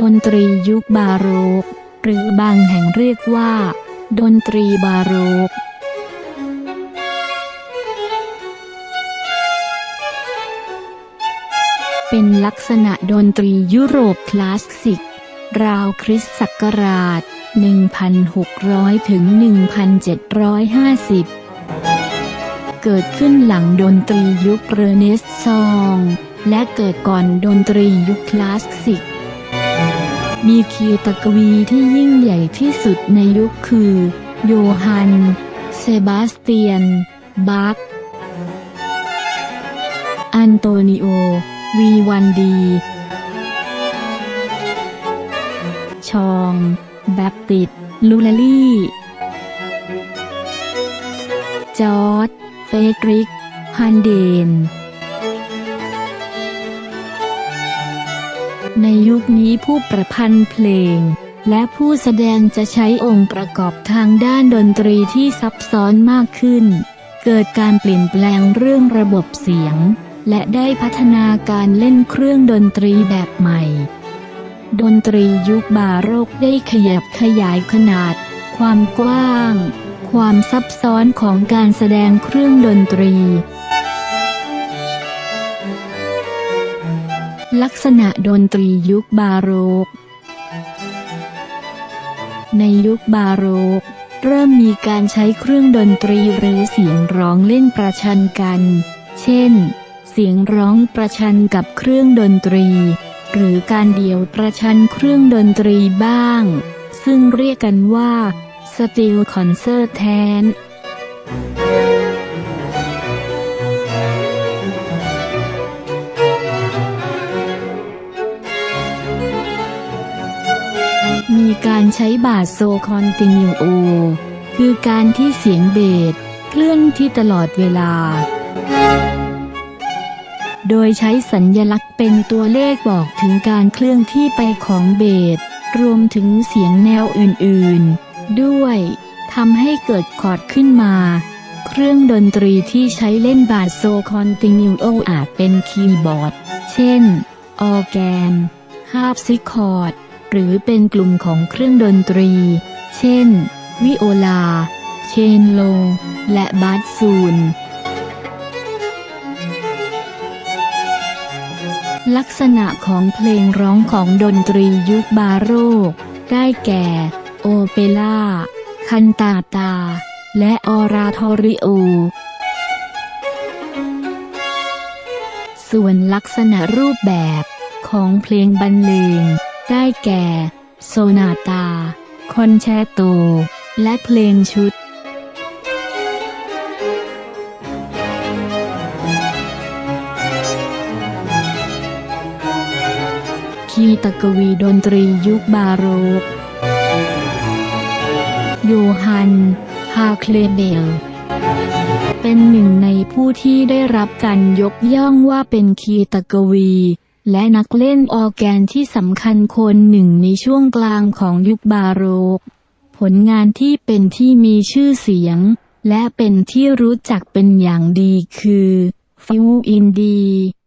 ดนตรียุคบาโรก หรือบางแห่งเรียกว่า ดนตรีบาโรกเป็นลักษณะดนตรียุโรปคลาสสิก ราวคริสต์ศักราช 1,600 ถึง 1,750 เกิดขึ้นหลังดนตรียุคเรเนซองส์และเกิดก่อนดนตรียุคคลาสสิก มีคีตกวีที่ยิ่งใหญ่ที่สุดในยุคคือ โยฮัน เซบาสเตียนบาคอันโตนิโอ วีวันดี ชอง แบปติด ลูลาลี่ จอร์ดเฟดริก ฮันเดน ในยุคนี้ผู้ประพันธ์เพลง และผู้แสดงจะใช้องค์ประกอบทางด้านดนตรีที่ซับซ้อนมากขึ้น เกิดการเปลี่ยนแปลงเรื่องระบบเสียง และได้พัฒนาการเล่นเครื่องดนตรีแบบใหม่ ดนตรียุคบาโรกได้ขยับขยายขนาด ความกว้าง ความซับซ้อนของการแสดงเครื่องดนตรี ลักษณะดนตรียุคบาโรก ในยุคบาโรก เริ่มมีการใช้เครื่องดนตรีหรือเสียงร้องเล่นประชันกัน เช่น เสียงร้องประชันกับเครื่องดนตรี หรือการเดี่ยวประชันเครื่องดนตรีบ้าง ซึ่งเรียกกันว่าสติลคอนเสิร์ตแทน การใช้บาสโซคอนติเนียโอ คือการที่เสียงเบสเคลื่อนที่ตลอดเวลา โดยใช้สัญญลักษณ์เป็นตัวเลขบอกถึงการเคลื่อนที่ไปของเบส รวมถึงเสียงแนวอื่นๆ ด้วยทำให้เกิดคอร์ดขึ้นมา เครื่องดนตรีที่ใช้เล่นบาสโซคอนติเนียโออาจเป็นคีย์บอร์ด เช่น ออแกนฮาร์ปซิคอร์ด หรือเป็นกลุ่มของเครื่องดนตรี เช่น วิโอลา เชนโล และบาสซูน ลักษณะของเพลงร้องของดนตรียุคบาโรก ได้แก่ โอเปร่า คันตาตา และออราทอริโอส่วนลักษณะรูปแบบของเพลงบรรเลง ได้แก่ โซนาตา คอนแชตโต และเพลงชุดคีตกวีดนตรียุคบาโรกโยฮัน ฮาเคลเบล เป็นหนึ่งในผู้ที่ได้รับการยกย่องว่าเป็นคีตกวี และนักเล่นออแกนที่สำคัญคนหนึ่งในช่วงกลางของยุคบาโรก ผลงานที่เป็นที่มีชื่อเสียง และเป็นที่รู้จักเป็นอย่างดีคือฟิวอินดี「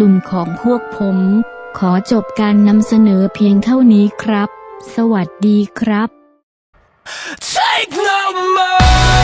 ลุ่มของพวกผม ขอจบการนำเสนอเพียงเท่านี้ครับ สวัสดีครับ Take no more